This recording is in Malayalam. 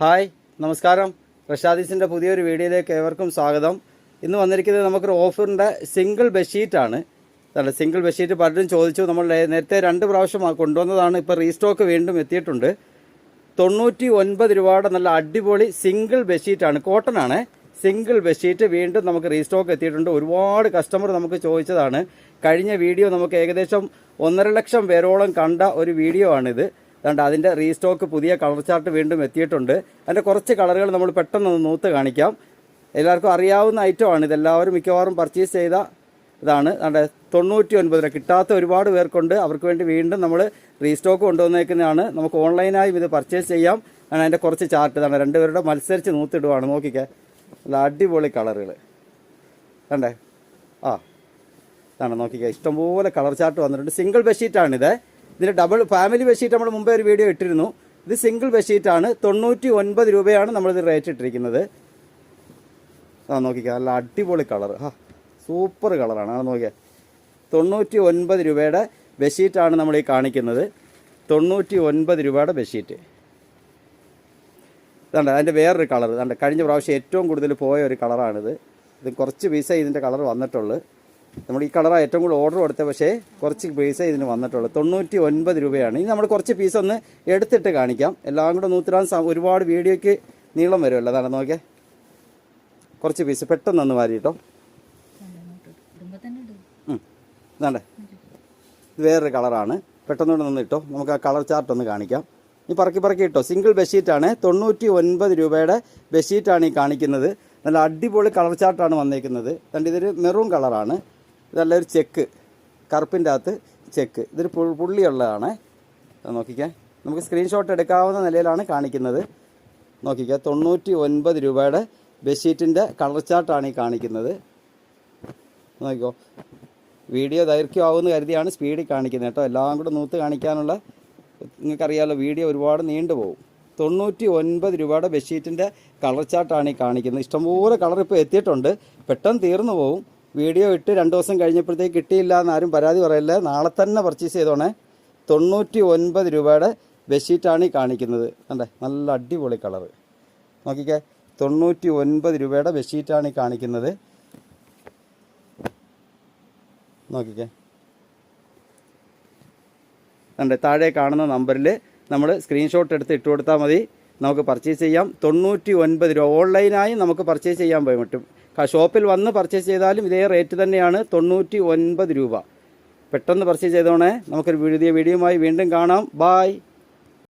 ഹായ് നമസ്കാരം. പ്രശാദീസിന്റെ പുതിയൊരു വീഡിയോയിലേക്ക് ഏവർക്കും സ്വാഗതം. ഇന്ന് വന്നിരിക്കുന്നത് നമുക്കൊരു ഓഫറിന്റെ സിംഗിൾ ബെഡ്ഷീറ്റാണ് അല്ല സിംഗിൾ ബെഡ്ഷീറ്റ് പലരും ചോദിച്ചു. നമ്മൾ നേരത്തെ രണ്ട് പ്രാവശ്യം കൊണ്ടുവന്നതാണ്. ഇപ്പോൾ റീസ്റ്റോക്ക് വീണ്ടും എത്തിയിട്ടുണ്ട്. തൊണ്ണൂറ്റി ഒൻപത് രൂപയുടെ നല്ല അടിപൊളി സിംഗിൾ ബെഡ്ഷീറ്റാണ് കോട്ടൺ ആണ്. സിംഗിൾ ബെഡ്ഷീറ്റ് വീണ്ടും നമുക്ക് റീസ്റ്റോക്ക് എത്തിയിട്ടുണ്ട്. ഒരുപാട് കസ്റ്റമർ നമുക്ക് ചോദിച്ചതാണ്. കഴിഞ്ഞ വീഡിയോ നമുക്ക് ഏകദേശം ഒന്നര ലക്ഷം പേരോളം കണ്ട ഒരു വീഡിയോ ആണിത്. അതുകൊണ്ട് അതിന്റെ റീസ്റ്റോക്ക് പുതിയ കളർ ചാർട്ട് വീണ്ടും എത്തിയിട്ടുണ്ട്. അതിന്റെ കുറച്ച് കളറുകൾ നമ്മൾ പെട്ടെന്ന് ഒന്ന് നൂത്ത് കാണിക്കാം. എല്ലാവർക്കും അറിയാവുന്ന ഐറ്റമാണ് ഇതെല്ലാവരും മിക്കവാറും പർച്ചേസ് ചെയ്ത ഇതാണ്. നമ്മുടെ തൊണ്ണൂറ്റി ഒൻപത് രൂപ. കിട്ടാത്ത ഒരുപാട് പേർക്കുണ്ട്. അവർക്ക് വേണ്ടി വീണ്ടും നമ്മൾ റീസ്റ്റോക്ക് കൊണ്ടുവന്നേക്കുന്നതാണ്. നമുക്ക് ഓൺലൈനായും ഇത് പർച്ചേസ് ചെയ്യാം. ആണ് അതിന്റെ കുറച്ച് ചാർട്ട്. ഇതാണ് രണ്ടുപേരുടെ മത്സരിച്ച് നൂത്തിടുവാണ്. നോക്കിക്കേ. നല്ല അടിപൊളി കളറുകൾ കണ്ടേ? ആ. ഇതാണ് നോക്കിക്കേ. ഇഷ്ടംപോലെ കളർ ചാർട്ട് വന്നിട്ടുണ്ട്. സിംഗിൾ ബെഡ്ഷീറ്റാണിത്. ഇതിന് ഡബിൾ ഫാമിലി ബെഡ്ഷീറ്റ് നമ്മൾ മുമ്പേ ഒരു വീഡിയോ ഇട്ടിരുന്നു. ഇത് സിംഗിൾ ബെഡ്ഷീറ്റാണ് തൊണ്ണൂറ്റി ഒൻപത് രൂപയാണ് നമ്മളിത് റേറ്റ് ഇട്ടിരിക്കുന്നത്. ആ നോക്കിക്കേ. നല്ല അടിപൊളി കളർ ആ സൂപ്പർ കളറാണ് അത് നോക്കിയാൽ തൊണ്ണൂറ്റി ഒൻപത് രൂപയുടെ ബെഡ്ഷീറ്റാണ് നമ്മൾ ഈ കാണിക്കുന്നത്. തൊണ്ണൂറ്റി ഒൻപത് രൂപയുടെ ബെഡ്ഷീറ്റ് ഇതാണ്ട് അതിന്റെ വേറൊരു കളർ ഇതാണ്ട് കഴിഞ്ഞ പ്രാവശ്യം ഏറ്റവും കൂടുതൽ പോയ ഒരു കളറാണിത് ഇത് കുറച്ച് പീസേ ഇതിന്റെ കളർ വന്നിട്ടുള്ളൂ. നമ്മൾ ഈ കളറാണ് ഏറ്റവും കൂടുതൽ ഓർഡർ കൊടുത്തത് പക്ഷേ കുറച്ച് പീസേ ഇതിന് വന്നിട്ടുള്ളൂ. തൊണ്ണൂറ്റി ഒൻപത് രൂപയാണ്. ഇനി നമ്മൾ കുറച്ച് പീസ് ഒന്ന് എടുത്തിട്ട് കാണിക്കാം. എല്ലാം കൂടെ നൂറ്റിരാൻ ഒരുപാട് വീഡിയോയ്ക്ക് നീളം വരുമല്ലോ. അതാണ് നോക്കിയേ. കുറച്ച് പീസ് പെട്ടെന്ന് ഒന്ന് വാരി കേട്ടോ ഇടുമ്പോ തന്നെ ഇടും ഉം. ഇതാണ്ടേ. ഇത് വേറൊരു കളറാണ്. പെട്ടെന്ന് നിന്ന് ഇട്ടോ. നമുക്ക് ആ കളർ ചാർട്ട് ഒന്ന് കാണിക്കാം. ഈ പറക്കി പറക്കി ഇട്ടോ. സിംഗിൾ ബെഡ്ഷീറ്റാണ് തൊണ്ണൂറ്റി ഒൻപത് രൂപയുടെ ബെഡ്ഷീറ്റാണ് ഈ കാണിക്കുന്നത്. നല്ല അടിപൊളി കളർ ചാർട്ടാണ് വന്നേക്കുന്നത്. കണ്ടിതൊരു മെറൂൺ കളറാണ്. ഇതല്ല ഒരു ചെക്ക്. കറുപ്പിന്റെ അകത്ത് ചെക്ക്. ഇതൊരു പുള്ളിയുള്ളതാണ്. നോക്കിക്കേ. നമുക്ക് സ്ക്രീൻഷോട്ട് എടുക്കാവുന്ന നിലയിലാണ് കാണിക്കുന്നത്. നോക്കിക്കേ. തൊണ്ണൂറ്റി ഒൻപത് രൂപയുടെ ബെഡ്ഷീറ്റിന്റെ കളർ ചാർട്ടാണ് ഈ കാണിക്കുന്നത്. നോക്കിക്കോ. വീഡിയോ ദൈർഘ്യമാവുമെന്ന് കരുതിയാണ് സ്പീഡിൽ കാണിക്കുന്നത് കേട്ടോ. എല്ലാം കൂടെ നൂത്ത് കാണിക്കാനുള്ള നിങ്ങൾക്കറിയാമല്ലോ വീഡിയോ ഒരുപാട് നീണ്ടുപോകും തൊണ്ണൂറ്റി ഒൻപത് രൂപയുടെ ബെഡ്ഷീറ്റിന്റെ കളർ ചാർട്ടാണ് ഈ കാണിക്കുന്നത്. ഇഷ്ടംപോലെ കളർ ഇപ്പോൾ എത്തിയിട്ടുണ്ട്. പെട്ടെന്ന് തീർന്നു പോകും വീഡിയോ ഇട്ട് രണ്ട് ദിവസം കഴിഞ്ഞപ്പോഴത്തേക്ക് കിട്ടിയില്ല എന്ന് ആരും പരാതി പറയല്ല. നാളെ തന്നെ പർച്ചേസ് ചെയ്തോണേ. തൊണ്ണൂറ്റി ഒൻപത് രൂപയുടെ ബെഡ്ഷീറ്റാണ് ഈ കാണിക്കുന്നത്. കണ്ടേ? നല്ല അടിപൊളി കളർ നോക്കിക്കേ. തൊണ്ണൂറ്റി ഒൻപത് രൂപയുടെ ബെഡ്ഷീറ്റാണ് ഈ കാണിക്കുന്നത്. നോക്കിക്കേ. കണ്ടേ? താഴെ കാണുന്ന നമ്പറിൽ നമ്മൾ സ്ക്രീൻഷോട്ട് എടുത്ത് ഇട്ട് കൊടുത്താൽ മതി. നമുക്ക് പർച്ചേസ് ചെയ്യാം. തൊണ്ണൂറ്റി ഒൻപത് രൂപ ഓൺലൈനായി നമുക്ക് പർച്ചേസ് ചെയ്യാൻ പറ്റും. ഷോപ്പിൽ വന്ന് പർച്ചേസ് ചെയ്താലും ഇതേ റേറ്റ് തന്നെയാണ് തൊണ്ണൂറ്റി രൂപ. പെട്ടെന്ന് പർച്ചേസ് ചെയ്തോണേ. നമുക്കൊരു പുതിയ വീഡിയോയുമായി വീണ്ടും കാണാം. ബായ്.